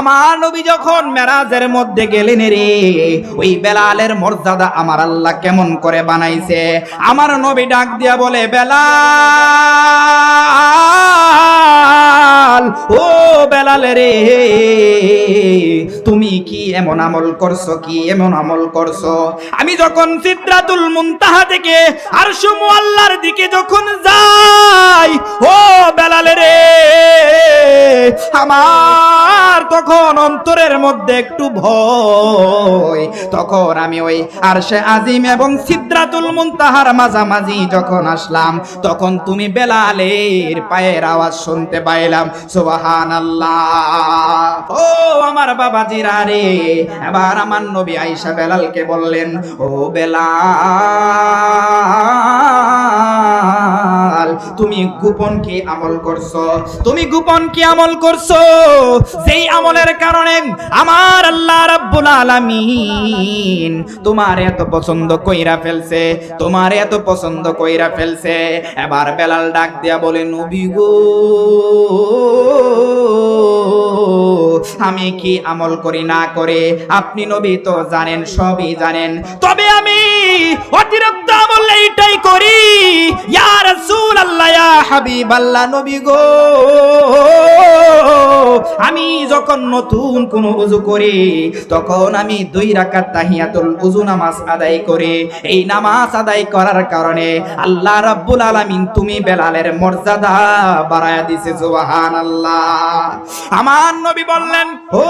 আমার নবী যখন মেরাজের মধ্যে গেলেন রে, ওই বেলালের মর্যাদা আমার আল্লাহ কেমন করে বানাইছে? আমার নবী ডাক দিয়া বলে বেলাল, ও বেলাল রে। তুমি কি এমন আমল করছ, কি এমন আমল করছ? আমি যখন সিদ্রাতুল মুনতাহা থেকে আরশু মুআল্লার দিকে যখন যাই, ও বেলাল রে, আমার তখন অন্তরের মধ্যে একটু ভয়। তখন আমি ওই আরশে আজিম এবং সিদ্রাতুল মুনতাহার মাঝামাঝি যখন আসলাম, তখন তুমি বেলালের পায়ের আওয়াজ শুনতে পাইলাম। সুবহানাল্লাহ। ও আমার বাবা জিরা রে এবার আমার নবী আইসা বেলালকে বললেন ও বেলাল তুমি গোপন কি আমল করছ? তুমি গোপন কি আমল করছ? যেই আমলের কারণে আমার আল্লাহ রাব্বুল আলামিন তোমার এত পছন্দ কইরা ফেলছে, তোমার এত পছন্দ কইরা ফেলছে। এবার বেলাল ডাক দিয়া বলে, নবী গো, আমি কি আমল করি না করে? আপনি নবী তো জানেন, সবই জানেন। তবে আমি অতিরিক্ত আমল এইটাই করি। ইয়া রাসূলুল্লাহ, ইয়া হাবিবাল্লাহ, নবী গো। আমি যখন নতুন কোন উজু করি, তখন আমি দুই রাকাত তাহিয়াতুল উজু নামাজ আদায় করি। এই নামাজ আদায় করার কারণে আল্লাহ রাব্বুল আলামিন তুমি বেলালের মর্যাদা বাড়ায়া দিছে, সুবহানাল্লাহ। আমার নবী বললেন, ও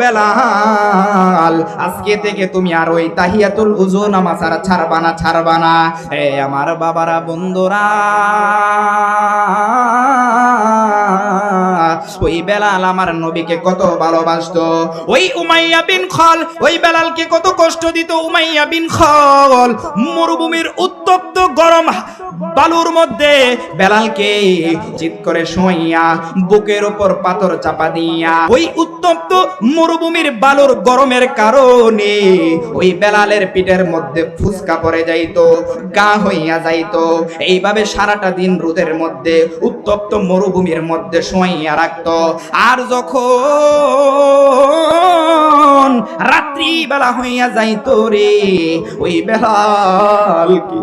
বেলাল, আজকে থেকে তুমি আর ওই তাহিয়াতুল উজু নামাজ আর ছাড়বা না ছাড়বা না। এ আমার বাবারা বন্ধুরা, ওই বেলাল আমার নবীকে কত ভালোবাসত। ওই উমাইয়া বিন খল, ওই বেলালকে কত কষ্ট দিত উমাইয়া বিন খল। মরুভূমির উত্তপ্ত গরম বালুর মধ্যে বেলালকে চিৎ করে শুইয়া বুকের উপর পাথর চাপা দিয়া, ওই উত্তপ্ত মরুভূমির বালুর গরমের কারণে ওই বেলালের পিঠের মধ্যে ফুসকা পড়ে যাইতো, গা হইয়া যাইতো। এইভাবে সারাটা দিন রোদের মধ্যে উত্তপ্ত মরুভূমির মধ্যে শুইয়া রাখতো। আর যখন রাত্রি বেলা হইয়া যাইতো রে, ওই বেলাল কি?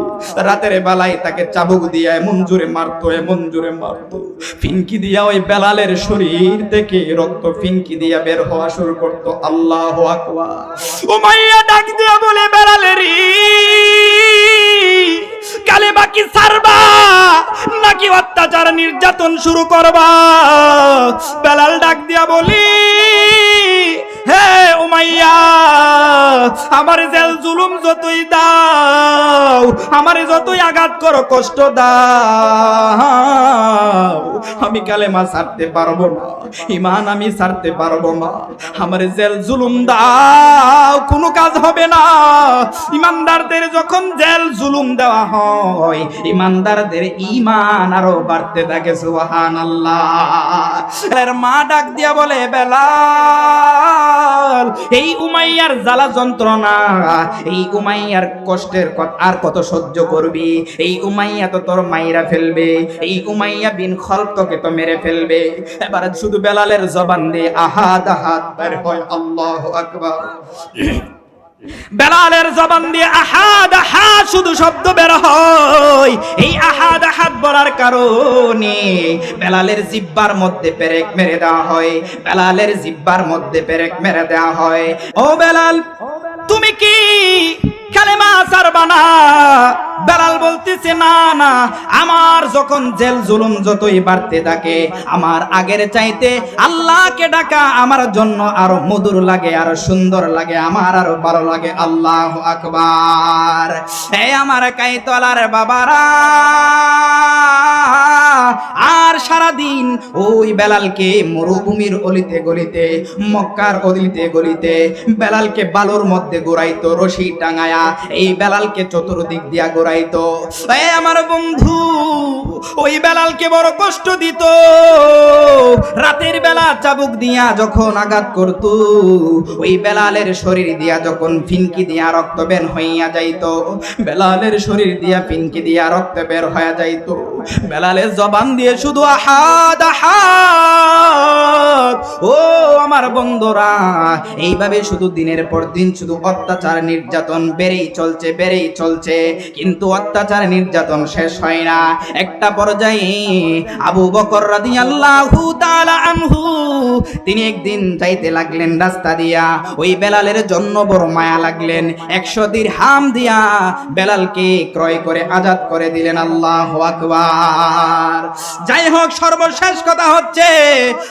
রাতের বেলায় তাকে চাবুক দিয়া এমন জোরে মারতো, এমন জোরে মারতো। ফিনকি দিয়া ওই বেলালের শরীর থেকে রক্ত ফিনকি দিয়া বের হওয়া শুরু করতো। আল্লাহ আকবার। ও মাইয়া ডাক দিয়া বলে, বেলালের কালে বাকি সারবা নাকি অত্যাচার নির্যাতন শুরু করবা? বেলাল ডাক দিয়া বলি জুলুম যতই দাও আমার যতই আঘাত করো, কষ্ট দাও। আমি কালেমা ছাড়তে পারব না, ইমান আমি ছাড়তে পারব না। আমার জেল জুলুম দাও, কোনো কাজ হবে না। ইমানদারদের যখন জেল জুলুম দেওয়া হয়, ইমানদারদের ইমান আরও বাড়তে থাকে সুবহান আল্লাহ মা ডাক দিয়া বলে বেলা এই উমাইয়ার জ্বালা যন্ত্রণা, এই উমাইয়ার কষ্টের কথা, আর কত সহ্য করবি? এই উমাইয়া তো তোর মাইরা ফেলবে। এই উমাইয়া বিন খলতকে তো মেরে ফেলবে। এবার শুধু বেলালের জবান দিয়ে আহাদ আহাদ বের হয় আল্লাহ আকবার। বেলালের জবান দিয়ে আহাদ আহাদ শুধু শব্দ বের হয়। এই আহাদ আহাদ বলার কারণে বেলালের জিব্বার মধ্যে পেরেক মেরে দেওয়া হয়। বেলালের জিব্বার মধ্যে পেরেক মেরে দেওয়া হয়। ও বেলাল তুমি কি না? না আমার যখন জেল জুলুম যতই বাড়তে থাকে, আমার আগের চাইতে আল্লাহকে ডাকা আমার জন্য আরও মধুর লাগে, আরও সুন্দর লাগে, আমার আরও ভালো লাগে। আল্লাহ আকবার। আমার বাবারা আর সারাদিন ওই বেলালকে মরুভূমির অলিতে গলিতে, মক্কার অলিতে গলিতে, বেলালকে বালুর মধ্যে গোড়াইতো, রশি টাঙায়া এই বেলালকে চতুর্দিক দিয়া গোড়াইতো। আমার বন্ধু ওই বেলালকে বড় কষ্ট দিত। রাতের বেলা চাবুক দিয়া যখন আঘাত করত, ওই বেলালের শরীর দিয়া যখন ফিনকি দিয়া রক্ত বের হইয়া যাইত, বেলালের শরীর দিয়া ফিনকি দিয়া রক্ত বের হইয়া যাইত। বেলালের জবান দিয়ে শুধু আহাদ আহাদ, ও আমার বন্ধুরা, এইভাবে শুধু দিনের পর দিন শুধু অত্যাচার নির্যাতন বেড়েই চলছে বেড়েই চলছে, কিন্তু অত্যাচার নির্যাতন শেষ হয় না। একটা পর্যায়ে আবু বকর রাদিয়াল্লাহু তাআলা আনহু, তিনি একদিন যাইতে লাগলেন রাস্তা দিয়া। ওই বেলালের জন্য বড় মায়া লাগলেন। একশো হাম দিয়া বেলালকে ক্রয় করে আজাদ করে দিলেন আল্লাহ আকবার। যাই হোক, সর্বশেষ কথা হচ্ছে,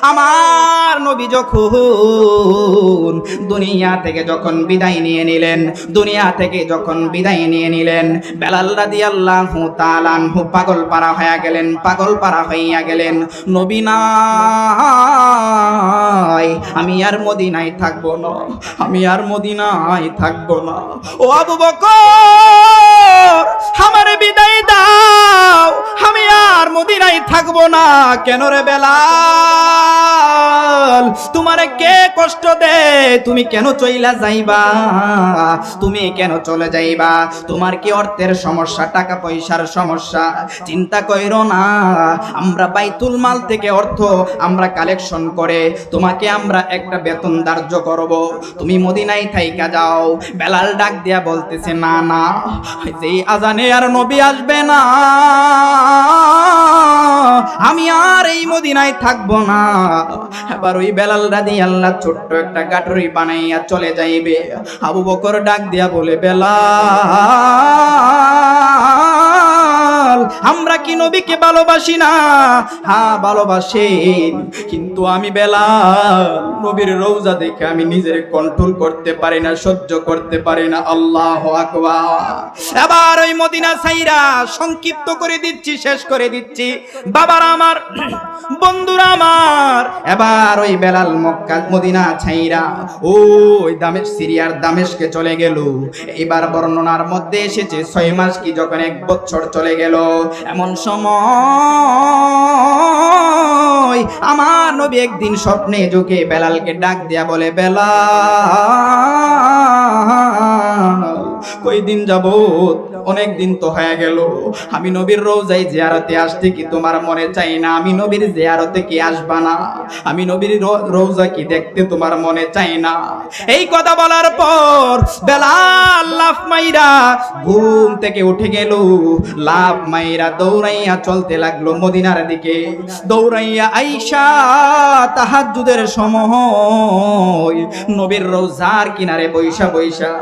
আমার নবী যখন দুনিয়া থেকে যখন বিদায় নিয়ে নিলেন, দুনিয়া থেকে যখন বিদায় নিয়ে নিলেন, বেলাল তাআলা আনহু পাগল পারা হইয়া গেলেন পাগল পাড়া হইয়া গেলেন, নবী নাই, আমি আর মদিনায় থাকব না, আমি আর মদিনায় থাকব না। ও আবু বকর, আমার বিদায় দাও। আমি আর মদিনায় থাকব না। কেন রে বেলাল? তোমারে কে কষ্ট দে তুমি কেন চইলা যাইবা? তুমি কেন চলে যাইবা? তোমার কি অর্থের সমস্যা, টাকা পয়সার সমস্যা? চিন্তা কইরো না। আমরা বাইতুল মাল থেকে অর্থ আমরা কালেকশন করে, তোমাকে আমরা একটা বেতন ধার্য করব। তুমি মদিনায় থাইকা যাও। বেলাল ডাক দিয়া বলতেছে, না না, যেই আজানে আর নবী আসবে না। মদিনায় থাকব না। এবার ওই বেলাল রাদি আল্লাহ ছোট্ট একটা গাটরি বানাইয়া চলে যাইবে। আবু বকর ডাক দিয়া বলে, বেলাল! আমরা কি নবীকে ভালোবাসি না? হ্যাঁ ভালোবাসি। কিন্তু আমি বেলাল নবীর রৌজা দেখে আমি নিজের কন্ট্রোল করতে পারি না, সহ্য করতে পারি না। আল্লাহ এবার ওই মদিনা সাইরা সংক্ষিপ্ত করে দিচ্ছি, শেষ করে দিচ্ছি। বাবার আমার, বন্ধুরা আমার, এবার ওই বেলাল মক্কা, মদিনা ছাইরা ওই দামেশ, সিরিয়ার দামেশকে চলে গেল। এবার বর্ণনার মধ্যে এসেছে ছয় মাস কি, যখন এক বছর চলে গেল। এমন সময় আমার নবী একদিন স্বপ্নে ঢুকে বেলালকে ডাক দিয়া বলে বেলা কই দিন যাবত অনেক দিন তো হয়ে গেল। আমি নবীর রোজাই জিয়ারতে আসতে কি তোমার মনে চাই না? আমি নবীর জিয়ারতে কি আসবা না? আমি নবীর রোজা কি দেখতে তোমার মনে চাই না? এই কথা বলার পর বেলাল লাফ মাইরা ঘুম থেকে উঠে গেল। লাফ মাইরা দৌড়াইয়া চলতে লাগল মদিনার দিকে। দৌড়াইয়া আইসা তাহাজ্জুদের সময় নবীর রোজার কিনারে বৈশা বৈশা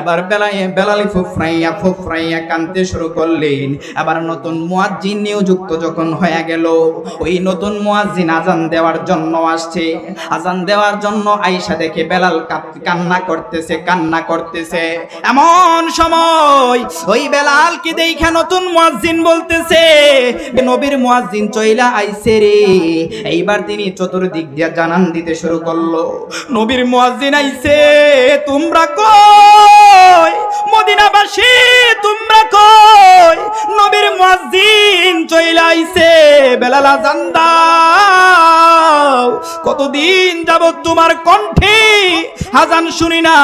এবার বেলায় বেলালি ফুফরাইয়া ফুফরাইয়া কানতে শুরু করলেন। আবার নতুন মুয়াজ্জিন নিয়োযুক্ত যখন হয়ে গেল, ওই নতুন মুয়াজ্জিন আজান দেওয়ার জন্য আসছে। আজান দেওয়ার জন্য আইসা দেখে বেলাল কান্না করতেছে কান্না করতেছে। এমন সময় ওই বেলাল কি দেখে নতুন মুয়াজ্জিন বলতেছে নবীর মুয়াজ্জিন চইলা আইছে রে। এইবার তিনি চতুর্দিক দিয়ে জানান দিতে শুরু করল, নবীর মুয়াজ্জিন আইছে, তোমরা কই? মদিনাবাসী, তোমরা কই? নবীর মুয়াজ্জিন চইলা আইছে, বেলাল আজান দাও। কতদিন যাবত তোমার কণ্ঠে আজান শুনি না?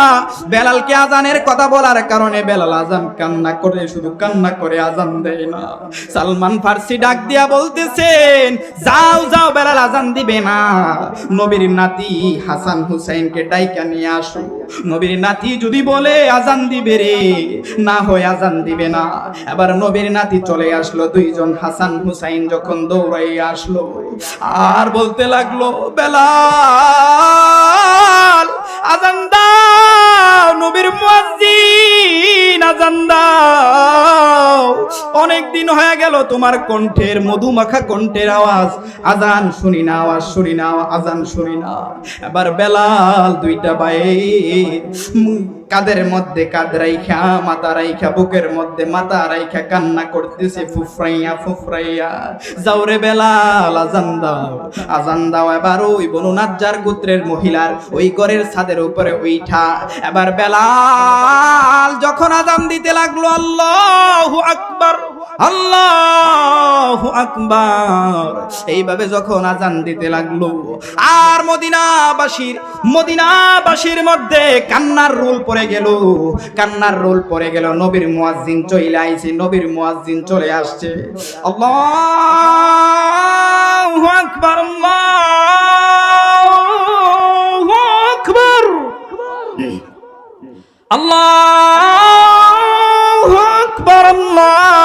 বেলালকে আজানের কথা বলার কারণে বেলাল আজান কান্না করে, শুধু কান্না করে আজান দেয় না। সালমান ফার্সি ডাক দিয়া বলতেছেন, যাও যাও, বেলাল আজান দিবে না। নবীর নাতি হাসান হুসাইনকে ডাইকা নিয়ে আসো। নবীর নাতি যদি বলে আজান দিবে রে, না হয় আজান দিবে না। এবার নবীর নাতি চলে আসলো, দুইজন হাসান হুসাইন যখন দৌড়াই আসলো, আর বলতে লাগল বেলাল অনেক দিন হয়ে গেল তোমার কণ্ঠের মধুমাখা কণ্ঠের আওয়াজ। আজান শুনি না আওয়াজ শুনি না আজান শুনি না এবার বেলাল দুইটা বাই কাদের মধ্যে কাদ রাইখা, মাথা রাইখা, বুকের মধ্যে মাথা রাইখা কান্না করতেছে, ফুফরাইয়া ফুফরাইয়া। যাওরে বেলাল, আজান দাও। আজান দাও এবার ওই বনু নাজ্জার গোত্রের মহিলার ওই ঘরের ছাদের উপরে উইঠা। এবার বেলাল যখন আজান দিতে লাগল, আল্লাহু আকবার। আল্লাহু আকবার। এইভাবে যখন আজান দিতে লাগল, আর মদিনাবাসীর মদিনাবাসীর মধ্যে কান্নার রোল পড়ে গেল। কান্নার রোল পড়ে গেল, নবীর মুয়াজ্জিন চলে আইছে, নবীর মুয়াজ্জিন চলে আসছে। আল্লাহু আকবার আল্লাহু আকবার। আল্লাহু আকবার, আল্লাহু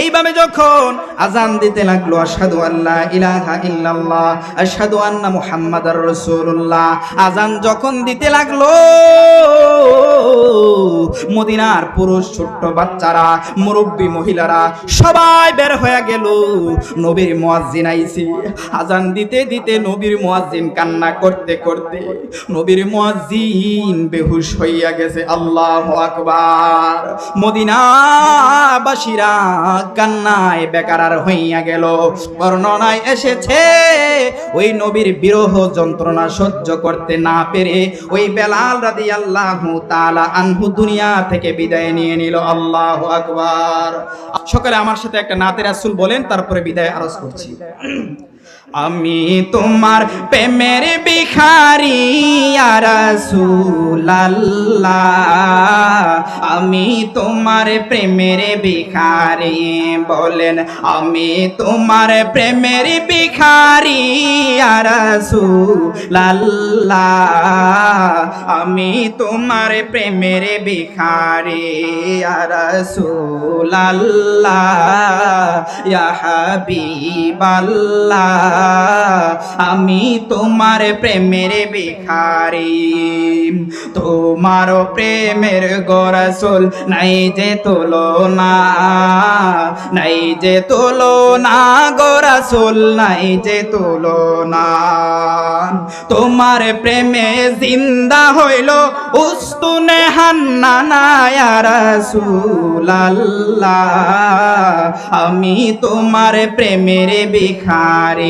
এইভাবে যখন আজান দিতে লাগল, আশহাদু আল্লাহ ইলাহা ইল্লাল্লাহ, আশহাদু আন্না মুহাম্মাদার রাসূলুল্লাহ। আজান যখন দিতে লাগল, মদিনার পুরুষ, ছোট্ট বাচ্চারা, মুরব্বী মহিলারা সবাই বের হয়ে গেল। নবীর মুয়াজ্জিন আইছে। আজান দিতে দিতে নবীর মুয়াজ্জিন কান্না করতে করতে নবীর মুয়াজ্জিন বেহুশ হইয়া গেছে। আল্লাহ আকবার। মদিনাবাসীরা কান্নায় বেকারার হইয়া গেল। বর্ণনায় এসেছে, ওই নবীর বিরহ যন্ত্রণা সহ্য করতে না পেরে ওই বেলাল রাদি আল্লাহ তালা আনহু দুনিয়া থেকে বিদায় নিয়ে নিল। আল্লাহ আকবার। সকালে আমার সাথে একটা নাতে আসুল বলেন, তারপরে বিদায় আরজ করছি। আমি তোমার প্রেমের বিখারি রাসূলাল্লাহ। আমি তোমার প্রেমের বিখারি বলেন, আমি তোমার প্রেমের বিখারি রাসূলাল্লাহ। আমি তোমার প্রেমের বিখারি রাসূলাল্লাহ। ইয়া হাবিবাল্লাহ। আমি তোমার প্রেমের ভিখারি। তোমার প্রেমের গরসুল নাই যে তোলো না নাই যে তোলো না গরসুল নাই যে তোলো না তোমার প্রেমে জিন্দা হইল উস্তুনে হান্না রাসূলাল্লাহ। আমি তোমার প্রেমের ভিখারি।